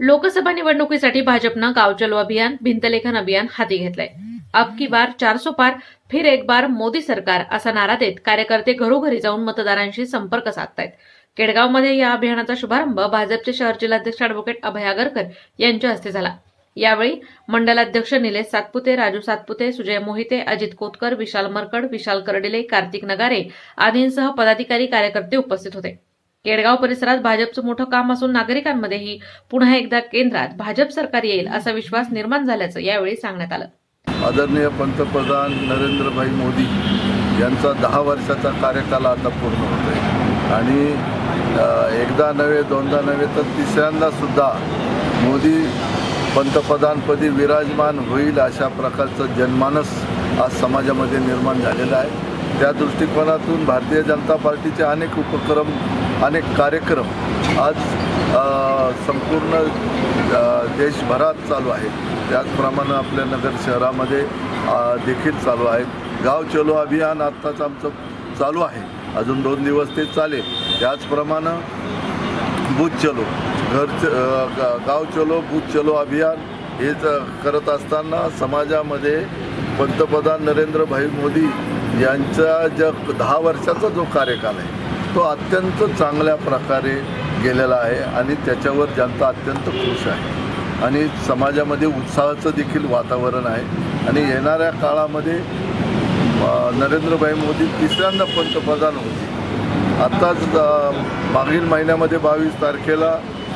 लोकसभा निवडणुकीसाठी भाजपनं गाव चलो अभियान भिंतलेखन अभियान हाती घेतलंय. अब की बार चारसो पार फिर एक बार मोदी सरकार असा नारा देत कार्यकर्ते घरोघरी जाऊन मतदारांशी संपर्क साधतायत. केडगावमध्ये या अभियानाचा शुभारंभ भाजपचे शहर जिल्हाध्यक्ष अॅडव्होकेट अभय आगरकर यांच्या हस्ते झाला. यावेळी मंडलाध्यक्ष निलेश सातपुते राजू सातपुते सुजय मोहिते अजित कोतकर विशाल मरकड विशाल कर्डिले कार्तिक नगारे आदींसह पदाधिकारी कार्यकर्ते उपस्थित होते. केडगाव परिसरात भाजपचं मोठं काम असून नागरिकांमध्येही पुन्हा एकदा केंद्रात भाजप सरकार येईल असा विश्वास निर्माण झाल्याचं यावेळी सांगण्यात आलं. आदरणीय पंतप्रधान नरेंद्रभाई मोदी यांचा दहा वर्षाचा कार्यकाल आता पूर्ण होत आहे. आणि एकदा नव्हे दोनदा नव्हे तर तिसऱ्यांदा सुद्धा मोदी पंतप्रधानपदी विराजमान होईल अशा प्रकारचं जनमानस आज समाजामध्ये निर्माण झालेलं आहे. त्या दृष्टिकोनातून भारतीय जनता पार्टीचे अनेक उपक्रम अनेक कार्यक्रम आज संपूर्ण देशभरात चालू आहेत. त्याचप्रमाणे आपल्या नगर शहरामध्ये देखील चालू आहेत. गाव चलो अभियान आत्ताच आमचं चालू आहे. अजून दोन दिवस ते चालेल. त्याचप्रमाणे बूथ चलो घर च- गाव चलो बूथ चलो अभियान हे करत असताना समाजामध्ये पंतप्रधान नरेंद्रभाई मोदी यांचा ज्या दहा वर्षाचा जो कार्यकाल आहे तो अत्यंत चांगल्या प्रकारे गेलेला आहे आणि त्याच्यावर जनता अत्यंत खुश आहे. आणि समाजामध्ये उत्साहाचं देखील वातावरण आहे. आणि येणाऱ्या काळामध्ये नरेंद्रभाई मोदी तिसऱ्यांदा पंतप्रधान होते आत्ताच मागील महिन्यामध्ये बावीस तारखेला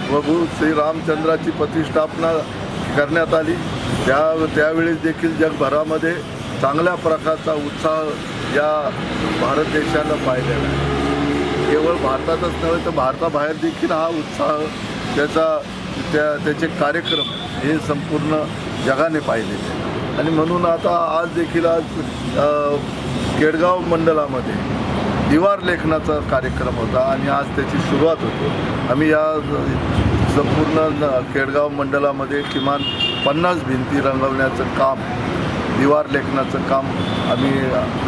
प्रभू श्रीरामचंद्राची प्रतिष्ठापना करण्यात आली. त्या त्यावेळेस देखील जगभरामध्ये चांगल्या प्रकारचा उत्साह या भारत देशानं पाहिलेला आहे. केवळ भारतातच नव्हे तर भारताबाहेर देखील हा उत्साह त्याचा त्या त्याचे कार्यक्रम हे संपूर्ण जगाने पाहिले. आणि म्हणून आता आज देखील आज केडगाव मंडळामध्ये दिवार लेखनाचा कार्यक्रम होता आणि आज त्याची सुरुवात होती. आम्ही या संपूर्ण केडगाव मंडळामध्ये किमान पन्नास भिंती रंगवण्याचं काम दिवार लेखनाचं काम आम्ही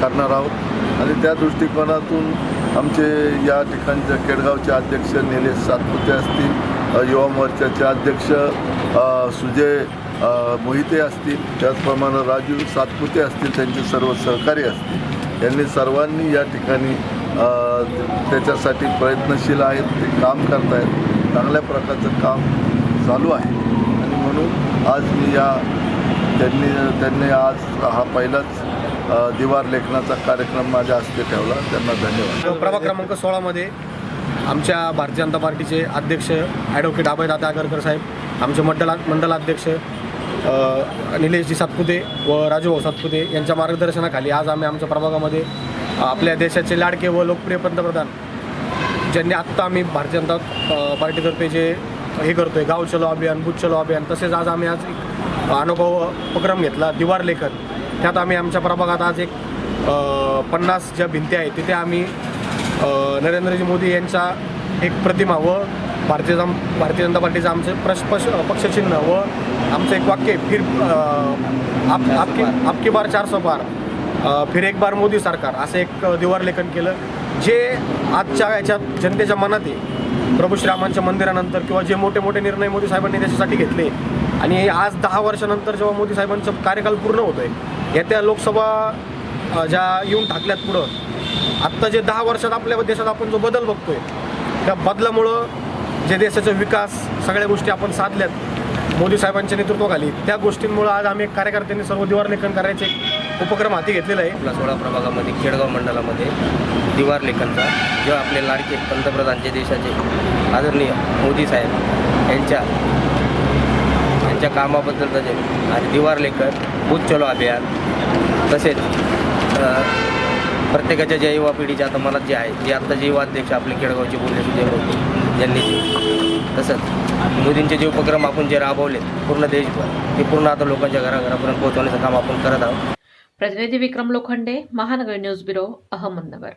करणार आहोत. आणि त्या दृष्टिकोनातून आमचे या ठिकाणच्या केडगावचे अध्यक्ष निलेश सातपुते असतील युवा मोर्चाचे अध्यक्ष सुजय मोहिते असतील त्याचप्रमाणे राजू सातपुते असतील त्यांचे सर्व सहकारी असतील. यांनी सर्वांनी या ठिकाणी त्याच्यासाठी प्रयत्नशील आहेत ते काम करतायत चांगल्या प्रकारचं काम चालू आहे. आणि म्हणून आज मी या त्यांनी त्यांनी आज हा पहिलाच दिवार लेखनाचा कार्यक्रम माझ्या हस्ते ठेवला. त्यांना धन्यवाद. प्रभाग क्रमांक सोळामध्ये आमच्या भारतीय जनता पार्टीचे अध्यक्ष ॲडव्होकेट अभयदादा आगरकर साहेब आमचे मंडला मंडलाध्यक्ष निलेशजी सातपुते व राजूभाऊ सातपुते यांच्या मार्गदर्शनाखाली आज आम्ही आमच्या प्रभागामध्ये आपल्या देशाचे लाडके व लोकप्रिय पंतप्रधान ज्यांनी आत्ता आम्ही भारतीय जनता पार्टीतर्फे जे हे करतो आहे गाव चलो अभियान बुथ चलो अभियान तसेच आज आम्ही आज एक अनुभव उपक्रम घेतला दिवार लेखन. त्यात आम्ही आमच्या प्रभागात आज एक पन्नास ज्या भिंती आहेत तिथे आम्ही नरेंद्रजी मोदी यांचा एक प्रतिमा व भारतीय जन भारतीय जनता पार्टीचं आमचं प्रश पश पक्षचिन्ह व आमचं एक वाक्य फिर आप आपकी आपकी बार चार सौ बार फिर एक बार मोदी सरकार असं एक दिवारलेखन दिवार लेखन केलं जे आजच्या याच्यात जनतेच्या मनात आहे प्रभू श्रीरामांच्या मंदिरानंतर किंवा जे मोठे मोठे निर्णय मोदी साहेबांनी त्याच्यासाठी घेतले आणि आज दहा वर्षानंतर जेव्हा मोदी साहेबांचं कार्यकाल पूर्ण होतं आहे येत्या लोकसभा ज्या येऊन टाकल्यात पुढं आत्ता जे दहा वर्षात आपल्या देशात आपण जो बदल बघतोय त्या बदलामुळं जे देशाचा विकास सगळ्या गोष्टी आपण साधल्यात मोदी साहेबांच्या नेतृत्वाखाली त्या गोष्टींमुळं आज आम्ही एक कार्यकर्त्यांनी सर्व दिवार लेखन करायचे उपक्रम हाती घेतलेला आहे. आपला सोळा प्रभागामध्ये खेडगाव मंडळामध्ये दिवार लेखनचा जेव्हा आपले लाडके पंतप्रधान जे देशाचे आदरणीय मोदी साहेब यांच्या त्यांच्या कामाबद्दल जे आणि दिवार लेखन बूथ चलो अभियान तसेच प्रत्येकाच्या ज्या युवा पिढीच्या आता मनात जे आहे जे आत्ता जे युवा अध्यक्ष आपले खेडगावचे बोलले सुजय होते ज्यांनी तसंच मोदींचे जे उपक्रम आपण जे राबवले पूर्ण देशभर ते पूर्ण आता लोकांच्या घराघरापर्यंत पोहोचवण्याचं काम आपण करत आहोत. प्रतिनिधी विक्रम लोखंडे महानगर न्यूज ब्युरो अहमदनगर.